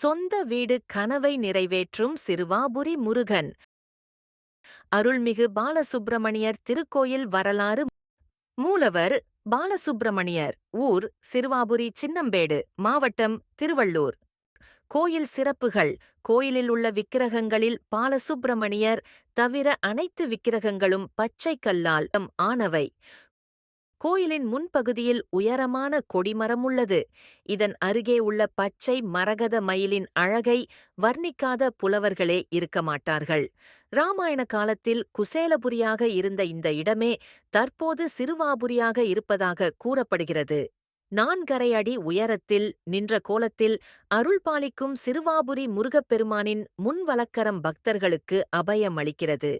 சொந்த வீடு கனவை நிறைவேற்றும் சிறுவாபுரி முருகன். அருள்மிகு பாலசுப்பிரமணியர் திருக்கோயில் வரலாறு. மூலவர் பாலசுப்பிரமணியர் ஊர் சிறுவாபுரி சின்னம்பேடு மாவட்டம் திருவள்ளூர். கோயில் சிறப்புகள் கோயிலில் உள்ள விக்கிரகங்களில் பாலசுப்பிரமணியர் தவிர அனைத்து விக்கிரகங்களும் பச்சை கல்லால் ஆனவை. கோயிலின் முன்பகுதியில் உயரமான கொடிமரம் உள்ளது. இதன் அருகே உள்ள பச்சை மரகத மயிலின் அழகை வர்ணிக்காத புலவர்களே இருக்க மாட்டார்கள். ராமாயண காலத்தில் குசேலபுரியாக இருந்த இந்த இடமே தற்போது சிறுவாபுரியாக இருப்பதாக கூறப்படுகிறது. நான்கரை அடி உயரத்தில் நின்ற கோலத்தில் அருள்பாலிக்கும் சிறுவாபுரி முருகப்பெருமானின் முன்வலக்கரம் பக்தர்களுக்கு அபயம் அளிக்கிறது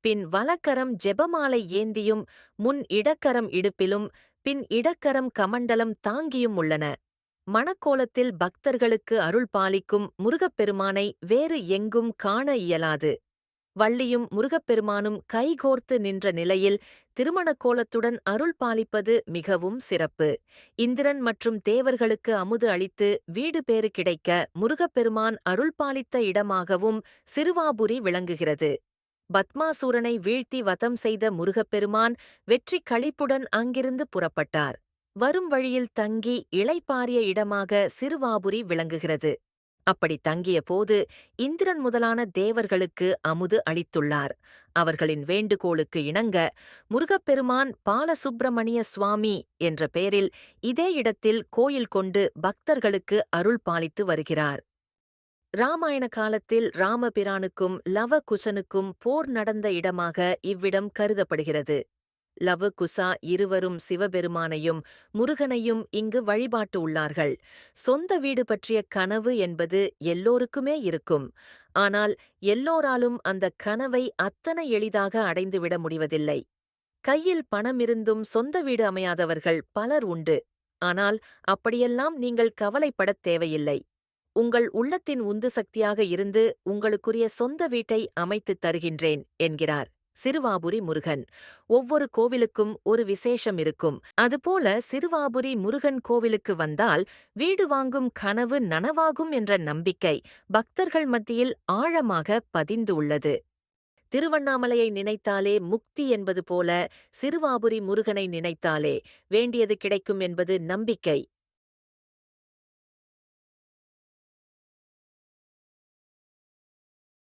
பின் வலக்கரம் ஜெபமாலை ஏந்தியும் முன் இடக்கரம் இடுப்பிலும் பின் இடக்கரம் கமண்டலம் தாங்கியும் உள்ளன. மணக்கோலத்தில் பக்தர்களுக்கு அருள் பாலிக்கும் முருகப்பெருமானை வேறு எங்கும் காண இயலாது. வள்ளியும் முருகப்பெருமானும் கைகோர்த்து நின்ற நிலையில் திருமணக் கோலத்துடன் அருள் பாலிப்பது மிகவும் சிறப்பு. இந்திரன் மற்றும் தேவர்களுக்கு அமுது அளித்து வீடு பேறு கிடைக்க முருகப்பெருமான் அருள் பாலித்த இடமாகவும் சிறுவாபுரி விளங்குகிறது. பத்மாசூரனை வீழ்த்தி வதம் செய்த முருகப்பெருமான் வெற்றி களிப்புடன் அங்கிருந்து புறப்பட்டார். வரும் வழியில் தங்கி இளைப்பாரிய இடமாக சிறுவாபுரி விளங்குகிறது. அப்படி தங்கிய போது இந்திரன் முதலான தேவர்களுக்கு அமுது அளித்துள்ளார். அவர்களின் வேண்டுகோளுக்கு இணங்க முருகப்பெருமான் பாலசுப்பிரமணிய சுவாமி என்ற பெயரில் இதே இடத்தில் கோயில் கொண்டு பக்தர்களுக்கு அருள் பாலித்து வருகிறார். ராமாயண காலத்தில் ராமபிரானுக்கும் லவகுசனுக்கும் போர் நடந்த இடமாக இவ்விடம் கருதப்படுகிறது. லவகுசா இருவரும் சிவபெருமானையும் முருகனையும் இங்கு வழிபாட்டு உள்ளார்கள். சொந்த வீடு பற்றிய கனவு என்பது எல்லோருக்குமே இருக்கும். ஆனால் எல்லோராலும் அந்த கனவை அத்தனை எளிதாக அடைந்துவிட முடிவதில்லை. கையில் பணமிருந்தும் சொந்த வீடு அமையாதவர்கள் பலர் உண்டு. ஆனால் அப்படியெல்லாம் நீங்கள் கவலைப்படத் தேவையில்லை. உங்கள் உள்ளத்தின் உந்து சக்தியாக இருந்து உங்களுக்குரிய சொந்த வீட்டை அமைத்துத் தருகின்றேன் என்கிறார் சிறுவாபுரி முருகன். ஒவ்வொரு கோவிலுக்கும் ஒரு விசேஷம் இருக்கும். அதுபோல சிறுவாபுரி முருகன் கோவிலுக்கு வந்தால் வீடு வாங்கும் கனவு நனவாகும் என்ற நம்பிக்கை பக்தர்கள் மத்தியில் ஆழமாக பதிந்து உள்ளது. திருவண்ணாமலையை நினைத்தாலே முக்தி என்பது போல சிறுவாபுரி முருகனை நினைத்தாலே வேண்டியது கிடைக்கும் என்பது நம்பிக்கை.